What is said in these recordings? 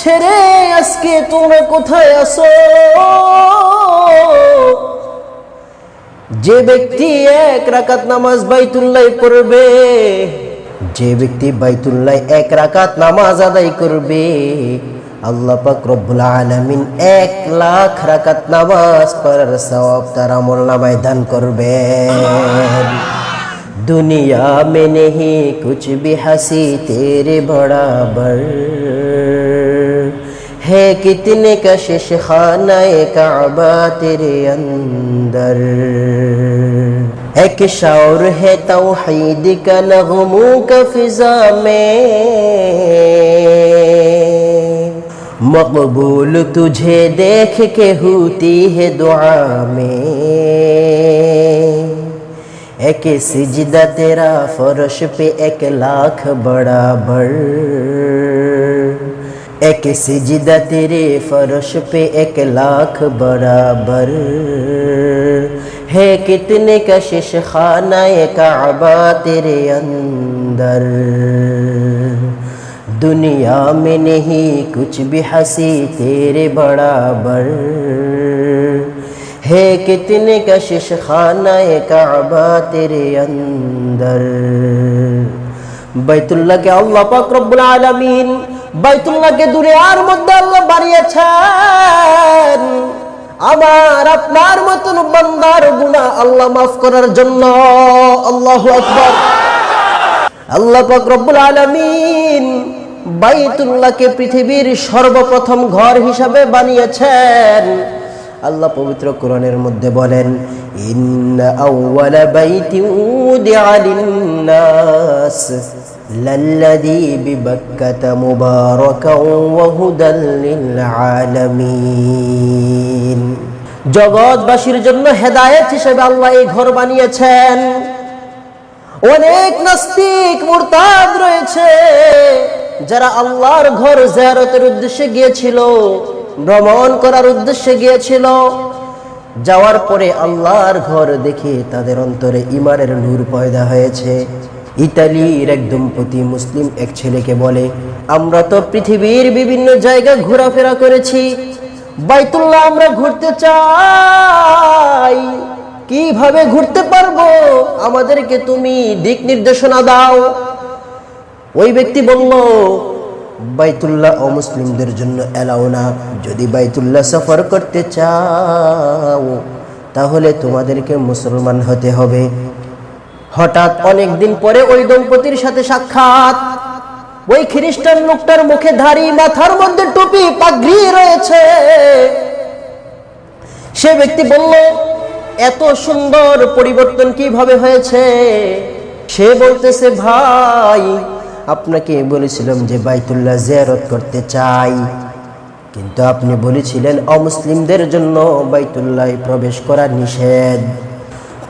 ছেড়ে আজকে তোমরা কোথায় আসো যে ব্যক্তি এক রাকাত নামাজ বাইতুল্লাহ পড়বে, যে ব্যক্তি বাইতুল্লাহ এক রাকাত নামাজ আদায় করবে, আল্লাহ পাক রব্বুল আলামিন এক লাখ রাকাত নামাজ পড়ার সওয়াব তার আমল নামায় দান করবে দুনিয়া মে নেহি কুছ ভি হাসি তেরে বরাবর है कितने कशिश खाना काबा तेरे अंदर एक शौर है तौहीद का नगमों का फिजा में मकबूल तुझे देख के होती है दुआ में एक सिजदा तेरा फर्श पे एक लाख बराबर एक सिजदा तेरे फर्श पे एक लाख बराबर है कितने कशिश खाना काबा तेरे अंदर दुनिया में नहीं कुछ भी हंसी तेरे बराबर है कितने कशिश खाना काबा तेरे अंदर बैतुल्ला के अल्लाह पाक रब्बुल आलमीन বাইতুল্লাহকে দুনিয়ার মধ্যে আল্লাহ বাড়িয়েছেন। আমার আপনার মতন বান্দার গুনাহ আল্লাহ মাফ করার জন্য। আল্লাহু আকবার। আল্লাহ রব্বুল আলামিন বাইতুল্লাহকে পৃথিবীর সর্বপ্রথম ঘর হিসাবে বানিয়েছেন। আল্লাহ পবিত্র কোরআনের মধ্যে বলেন, ইন্না আউওয়ালা বাইতিন উদিআ লিন-নাস। বিবাক্কাতা মুবারাকান ওয়া হুদাল লিল-আলামিন জগৎবাসীর জন্য হেদায়েত হিসেবে আল্লাহ এই ঘর বানিয়েছেন। অনেক নাস্তিক, মুরতাদ রয়েছে, যারা আল্লাহর ঘর জিয়ারতের উদ্দেশ্যে গিয়েছিল, ভ্রমণ করার উদ্দেশ্যে গিয়েছিল। যাওয়ার পরে আল্লাহর ঘর দেখে তাদের অন্তরে ইমানের নূর পয়দা হয়েছে। ইতালির এক দম্পতি মুসলিম এক ছেলেকে বলে, আমরা তো পৃথিবীর বিভিন্ন জায়গা ঘোরাফেরা করেছি। বাইতুল্লাহ, আমরা ঘুরতে চাই। কীভাবে ঘুরতে পারব? আমাদেরকে তুমি দিক নির্দেশনা দাও। ওই ব্যক্তি বলল, বাইতুল্লাহ অমুসলিমদের জন্য এলাও না। যদি বাইতুল্লাহ সফর করতে চাও, তাহলে তোমাদেরকে মুসলমান হতে হবে। হঠাৎ অনেকদিন পরে ওই দম্পতির সাথে সাক্ষাৎ। ওই খ্রিস্টান লোকটার মুখে ধারি, মাথার মধ্যে টুপি পাগড়ি রয়েছে। সে ব্যক্তি বলল, এত সুন্দর পরিবর্তন কীভাবে হয়েছে? সে বলতেছে, ভাই, আপনাকে বলেছিলাম যে বাইতুল্লাহ জিয়ারত করতে চাই। কিন্তু আপনি বলেছিলেন অমুসলিমদের জন্য বাইতুল্লাহ প্রবেশ করা নিষেধ।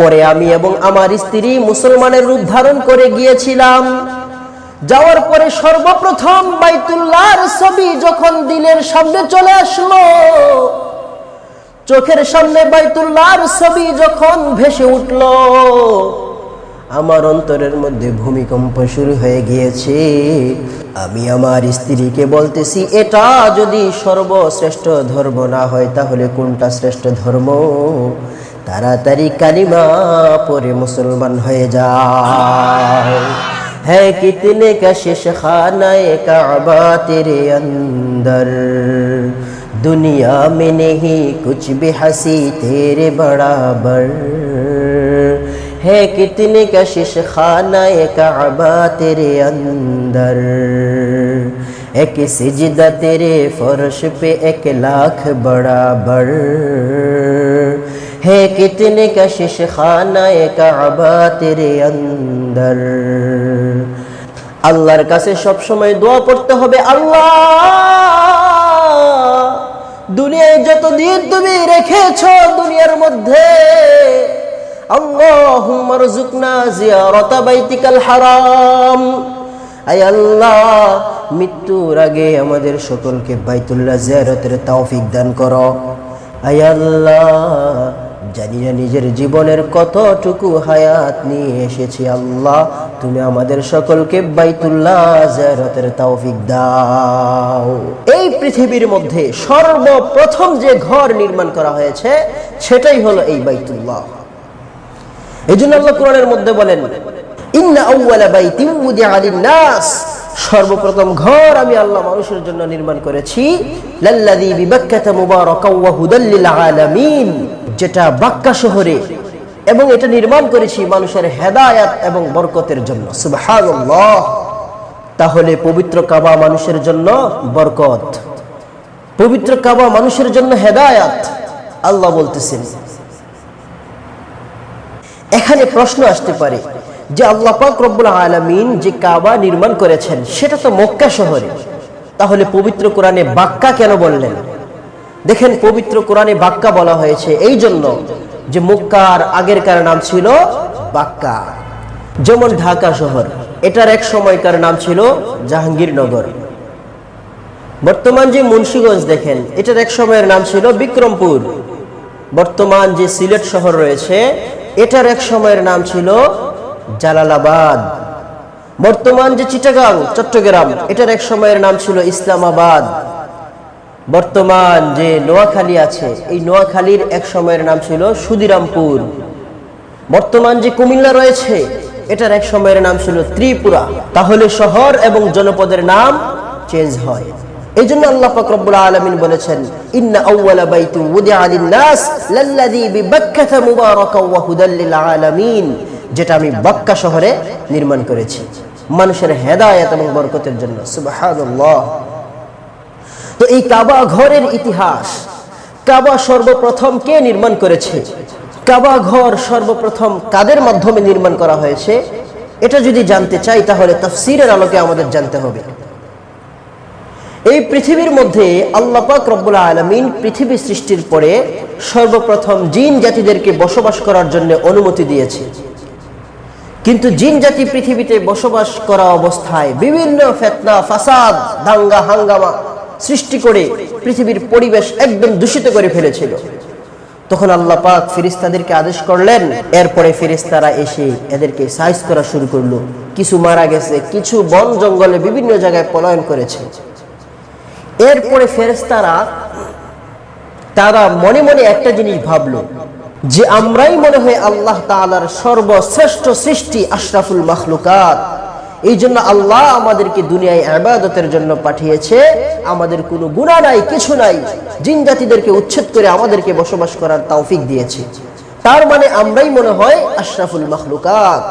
পরে আমি এবং আমার স্ত্রী মুসলমানের রূপ ধারণ করে গিয়েছিলাম। যাওয়ার পরে সর্বপ্রথম বাইতুল্লাহর ছবি যখন দিলের সামনে চলে আসলো, চোখের সামনে বাইতুল্লাহর ছবি যখন ভেসে উঠল, আমার অন্তরের মধ্যে ভূমিকম্প শুরু হয়ে গিয়েছে। আমি আমার স্ত্রীকে বলতেছি, এটা যদি সর্বশ্রেষ্ঠ ধর্ম না হয়, তাহলে কোনটা শ্রেষ্ঠ ধর্ম? তাড়াতাড়ি কালিমা পরে মুসলমান হয়ে যায় है कितने कशिश खाना काबा तेरे अंदर दुनिया में नहीं कुछ भी हंसी तेरे बराबर है कितने कशिश खाना काबा तेरे अंदर एक सिजदा तेरे फर्श पे एक लाख बराबर ہے کتنے کشش خانہ কাবা তেরে اندر আল্লাহর কাছে সব সময় দোয়া পড়তে হবে, আল্লাহ! দুনিয়ায় যত দিন তুমি রেখেছ দুনিয়ার মধ্যে اللهم ارزقنا زيارة بيتك হারাম। আয় আল্লাহ, মৃত্যুর আগে আমাদের সকলকে বাইতুল্লাহ জিয়ারতের তৌফিক দান করো। আয় আল্লাহ জানি না নিজের জীবনের কতটুকু হায়াত নিয়ে এসেছি আল্লাহ। তুমি আমাদের সকলকে বাইতুল্লাহ জিয়ারতের তৌফিক দাও। এই পৃথিবীর মধ্যে সর্বপ্রথম যে ঘর নির্মাণ করা হয়েছে, সেটাই হলো এই বাইতুল্লাহ। এই জন্য আল্লাহ কোরআনের মধ্যে বলেন, ইন্না আউওয়ালা বাইতিন উদিআ লিন-নাস সর্বপ্রথম ঘর আমি আল্লাহ মানুষের জন্য নির্মাণ করেছি। যেটা বাক্কা শহরে এবং এটা নির্মাণ করেছি মানুষের হেদায়াত এবং বরকতের জন্য। তাহলে পবিত্র কাবা মানুষের জন্য বরকত। পবিত্র কাবা মানুষের জন্য হেদায়াত, আল্লাহ বলতেছেন। এখানে প্রশ্ন আসতে পারে যে আল্লাহ পাক রব্বুল আলামিন যে কাবা নির্মাণ করেছেন, সেটা তো মক্কা শহরে। তাহলে পবিত্র কোরআনে বাক্কা কেন বললেন? দেখেন, পবিত্র কোরআনে বাক্কা বলা হয়েছে এই জন্য যে মক্কার আগেরকার নাম ছিল বাক্কা। যেমন ঢাকা শহর, এটার এক সময়কার নাম ছিল জাহাঙ্গীরনগর। বর্তমান যে মুন্সীগঞ্জ দেখেন, এটার এক সময়ের নাম ছিল বিক্রমপুর। বর্তমান যে সিলেট শহর রয়েছে, এটার এক সময়ের নাম ছিল জালালাবাদ। বর্তমান যে চিটাগাং, চট্টগ্রাম, এটার এক সময়ের নাম ছিল ইসলামাবাদ। বর্তমান যে নোয়াখালী আছে, এই নোয়াখালীর এক সময়ের নাম ছিল সুদিরামপুর। বর্তমান যে কুমিল্লা রয়েছে, এটার এক সময়ের নাম ছিল ত্রিপুরা। তাহলে শহর এবং জনপদের নাম চেঞ্জ হয়। এই জন্য আল্লাহ পাক রব্বুল আলামিন বলেছেন, ইন্না আলামিন। যেটা আমি বাক্কা শহরে নির্মাণ করেছি। মানুষের হেদায়েত এবং বরকতের জন্য। তো এই কাবা ঘরের ইতিহাস, কাবা সর্বপ্রথম কে নির্মাণ করেছে? কাবা ঘর সর্বপ্রথম কাদের মাধ্যমে নির্মাণ করা হয়েছে? এটা যদি জানতে চাই, তাহলে তাফসিরের আলোকে আমাদের জানতে হবে। এই পৃথিবীর মধ্যে আল্লাহ পাক রব্বুল আলমিন পৃথিবী সৃষ্টির পরে সর্বপ্রথম জিন জাতিদেরকে বসবাস করার জন্য অনুমতি দিয়েছে। কিন্তু জিন জাতি পৃথিবীতে বসবাস করা অবস্থায় বিভিন্ন ফেতনা, ফাসাদ, দাঙ্গা, হাঙ্গামা সৃষ্টি করে পৃথিবীর পরিবেশ একদম দূষিত করে ফেলেছিল। তখন আল্লাহ পাক ফিরিস্তাদেরকে আদেশ করলেন, এরপরে ফিরিস্তারা এসে এদেরকে সাইজ করা শুরু করল। কিছু মারা গেছে, কিছু বন জঙ্গলে বিভিন্ন জায়গায় পলায়ন করেছে। এরপরে ফেরেস্তারা তারা মনে মনে একটা জিনিস ভাবলো যে আমরাই মনে হয় আল্লাহ তাআলার সর্বশ্রেষ্ঠ সৃষ্টি আশরাফুল মাখলুকাত। এই জন্য আল্লাহ আমাদেরকে দুনিয়ায় আবাদতের জন্য পাঠিয়েছে। আমাদের কোনো গুণা নাই, কিছু নাই। জিন জাতিদেরকে উচ্ছেদ করে আমাদেরকে বসবাস করার তৌফিক দিয়েছে। তার মানে আমরাই মনে হয় আশরাফুল মাখলুকাত,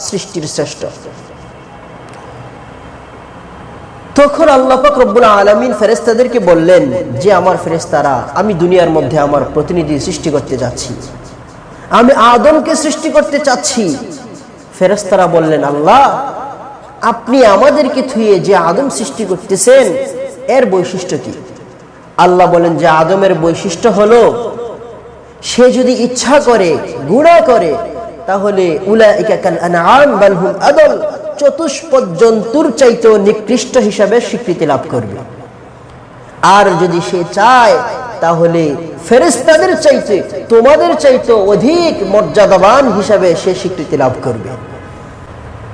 সৃষ্টির শ্রেষ্ঠ। তখন আল্লাহ পাক রব্বুল আলামিন ফেরেশতাদেরকে বললেন, যে আমার ফেরেশতারা, আমি দুনিয়ার মধ্যে আমার প্রতিনিধি সৃষ্টি করতে যাচ্ছি। আমি আদমকে সৃষ্টি করতে চাচ্ছি। ফেরেশতারা বললেন, আল্লাহ, আপনি আমাদেরকে থুয়ে যে আদম সৃষ্টি করতেছেন, এর বৈশিষ্ট্য কি? আল্লাহ বলেন, যে আদমের বৈশিষ্ট্য হলো, সে যদি ইচ্ছা করে, গুণা করে, তাহলে চতুষ্পদ জন্তুর চাইতেও নিকৃষ্ট হিসাবে স্বীকৃতি লাভ করবে। আর যদি সে চায় তাহলে ফেরেস্তাদের চাইতে তোমাদের চাইতে অধিক মর্যাদাবান হিসাবে সে স্বীকৃতি লাভ করবে।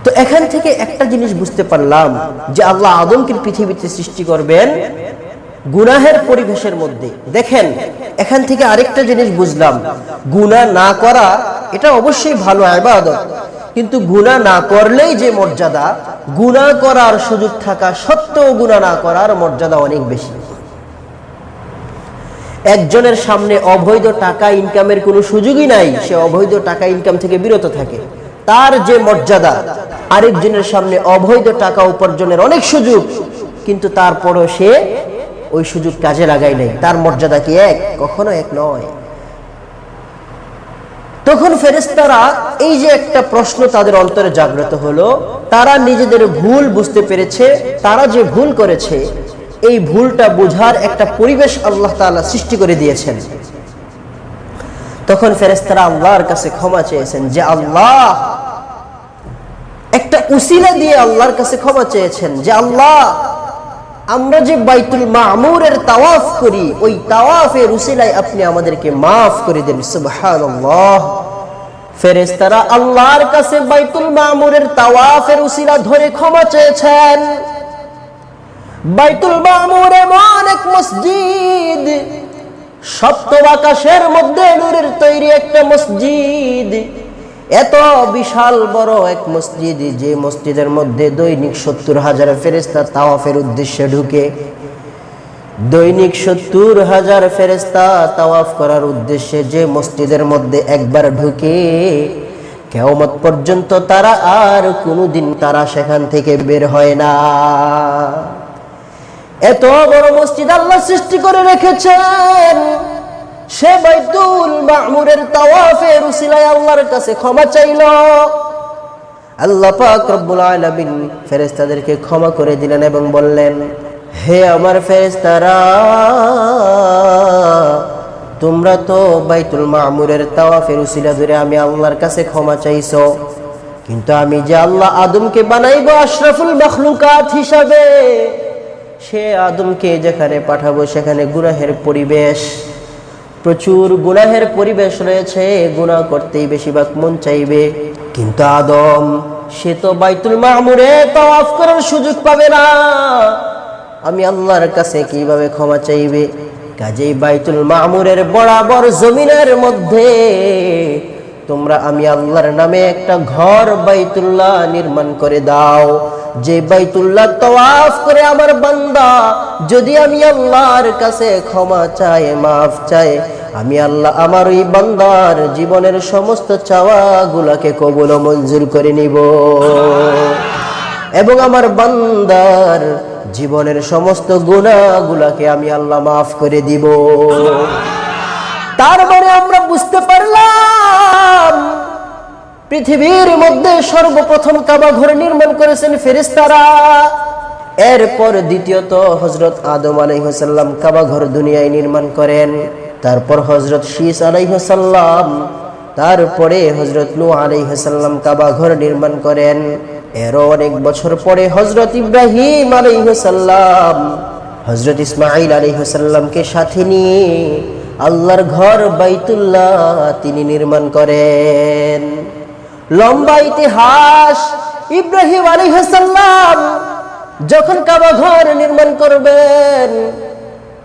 তো এখান থেকে একটা জিনিস বুঝতে পারলাম যে আল্লাহ আদমকে পৃথিবীতে সৃষ্টি করবেন গুনাহের পরিবেশের মধ্যে। দেখেন, এখান থেকে আরেকটা জিনিস বুঝলাম, গুনাহ না করা এটা অবশ্যই ভালো ইবাদত কিন্তু গুনাহ না করলেই যে মর্যাদা, গুনাহ করার সুযোগ থাকা সত্ত্বেও গুনাহ না করার মর্যাদা অনেক বেশি। একজনের সামনে অবৈধ টাকা ইনকামের কোনো সুযোগই নাই, সে অবৈধ টাকা ইনকাম থেকে বিরত থাকে। তার যে মর্যাদা, আরেকজনের সামনে অবৈধ টাকা উপার্জনের অনেক সুযোগ, কিন্তু তারপরও সে ওই সুযোগ কাজে লাগাই নাই। তার মর্যাদা কি এক? কখনো এক নয়। তখন ফেরেস্তারা এই যে একটা প্রশ্ন তাদের অন্তরে জাগ্রত হলো, তারা নিজেদের ভুল বুঝতে পেরেছে, তারা যে ভুল করেছে এই ভুলটা বোঝার একটা পরিবেশ আল্লাহ তাআলা সৃষ্টি করে দিয়েছেন। তখন ফেরেস্তারা আল্লাহর কাছে ক্ষমা চেয়েছেন যে আল্লাহ, একটা উসিলা দিয়ে আল্লাহর কাছে ক্ষমা চেয়েছেন যে আল্লাহ, আমরা যে বাইতুল মামুরের তাওয়াফ করি, ওই তাওয়াফের উসিলায় আপনি আমাদেরকে মাফ করে দেন, সুবহানাল্লাহ। ফেরেশতারা আল্লাহর কাছে বাইতুল মামুরের তাওয়াফের উসিলা ধরে ক্ষমা চেয়েছেন। বাইতুল মামুর এমন এক মসজিদ। সপ্তম আকাশের মধ্যে নূরের তৈরি একটা মসজিদ। এত বিশাল বড় এক মসজিদ, যে মসজিদের মধ্যে দৈনিক সত্তর হাজার ফেরেস্তা তাওয়াফের উদ্দেশ্যে ঢুকে। দৈনিক সত্তর হাজার ফেরেস্তা তাওয়াফ করার উদ্দেশ্যে যে মসজিদের মধ্যে একবার ঢুকে কেমত পর্যন্ত তারা আর কোনোদিন তারা সেখান থেকে বের হয় না। এত বড় মসজিদ আল্লাহ সৃষ্টি করে রেখেছেন। সে বাইতুল মামুরের তাওয়াফের উসিলায় আল্লাহর কাছে ক্ষমা চাইল। আল্লাহ পাক রব্বুল আলামিন ফেরেশতাদেরকে ক্ষমা করে দিলেন এবং বললেন, হে আমার ফেরেশতারা, তোমরা তো বাইতুল মামুরের তাওয়াফের উসিলা ধরে আমি আল্লাহর কাছে ক্ষমা চাইছো। কিন্তু আমি যে আল্লাহ আদমকে বানাইবো আশরাফুল মখলুকাত হিসাবে সে আদমকে যেখানে পাঠাবো সেখানে গুনাহের পরিবেশ। প্রচুর গুনাহের পরিবেশ রয়েছে, গুনাহ করতেই বেশিরভাগ মন চাইবে। কিন্তু আদম, সে তো বাইতুল মামুরে তাওয়াফ করার সুযোগ পাবে না। আমি আল্লাহর কাছে কীভাবে ক্ষমা চাইবে? কাজেই বাইতুল মামুরের বরাবর জমিনের মধ্যে। তোমরা আমি আল্লাহর নামে একটা ঘর বাইতুল্লাহ নির্মাণ করে দাও। যে বাইতুল্লাহ তওয়াফ করে আমার বান্দা, যদি আমি আল্লাহর কাছে ক্ষমা চাই, মাফ চাই, আমি আল্লাহ আমার ওই বান্দার জীবনের সমস্ত চাওয়াগুলাকে কবুল মঞ্জুর করে নিব। এবং আমার বান্দার জীবনের সমস্ত গুণাগুলাকে আমি আল্লাহ মাফ করে দিব। তার মানে আমরা বুঝতে পারলাম পৃথিবীর মধ্যে সর্বপ্রথম কাবা ঘর নির্মাণ করেছেন ফেরেস্তারা এরপর দ্বিতীয়ত হজরত আদম আলাইহসাল্লাম কাবা ঘর দুনিয়ায় নির্মাণ করেন। তারপর হজরত শীষ আলাইহসাল্লাম তারপরে হজরত নু আলাইহসাল্লাম কাবা ঘর নির্মাণ করেন। এরও অনেক বছর পরে হজরত ইব্রাহিম আলাইহসাল্লাম হজরত ইসমাইল আলাইহসাল্লামকে সাথে নিয়ে আল্লাহর ঘর বাইতুল্লাহ তিনি নির্মাণ করেন। লম্বা ইতিহাস, ইব্রাহিম আলাইহসাল্লাম যখন কাবা ঘর নির্মাণ করবেন,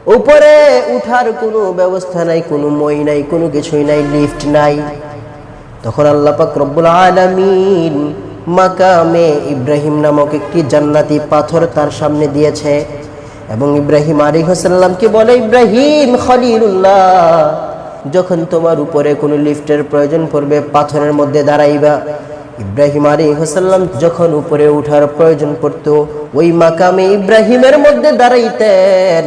উপরে উঠার কোনো ব্যবস্থা নাই, কোনো মই নাই, কোনো কিছুই নাই, লিফট নাই। তখন আল্লাহ পাক রব্বুল আলামিন মাকামে ইব্রাহিম নামক একটি জান্নাতি পাথর তার সামনে দিয়েছে এবং ইব্রাহিম আলী হাসাল্লামকে বলে? ইব্রাহিম খলিলুল্লাহ। যখন তোমার উপরে কোনো লিফটের প্রয়োজন পড়বে, পাথরের মধ্যে দাঁড়াইবা। ইব্রাহিম আলী হোসাল্লাম যখন উপরে উঠার প্রয়োজন পড়তো, ওই মাকামে ইব্রাহিমের মধ্যে দাঁড়াইতেন।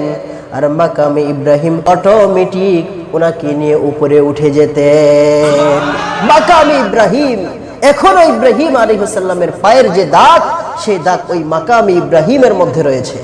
আর মাকামে ইব্রাহিম অটোমেটিক ওনাকে নিয়ে উপরে উঠে যেতেন। মাকামে ইব্রাহিম, এখনও ইব্রাহিম আলী হোসাল্লামের পায়ের যে দাগ সেই দাগ ওই মাকামে ইব্রাহিমের মধ্যে রয়েছে।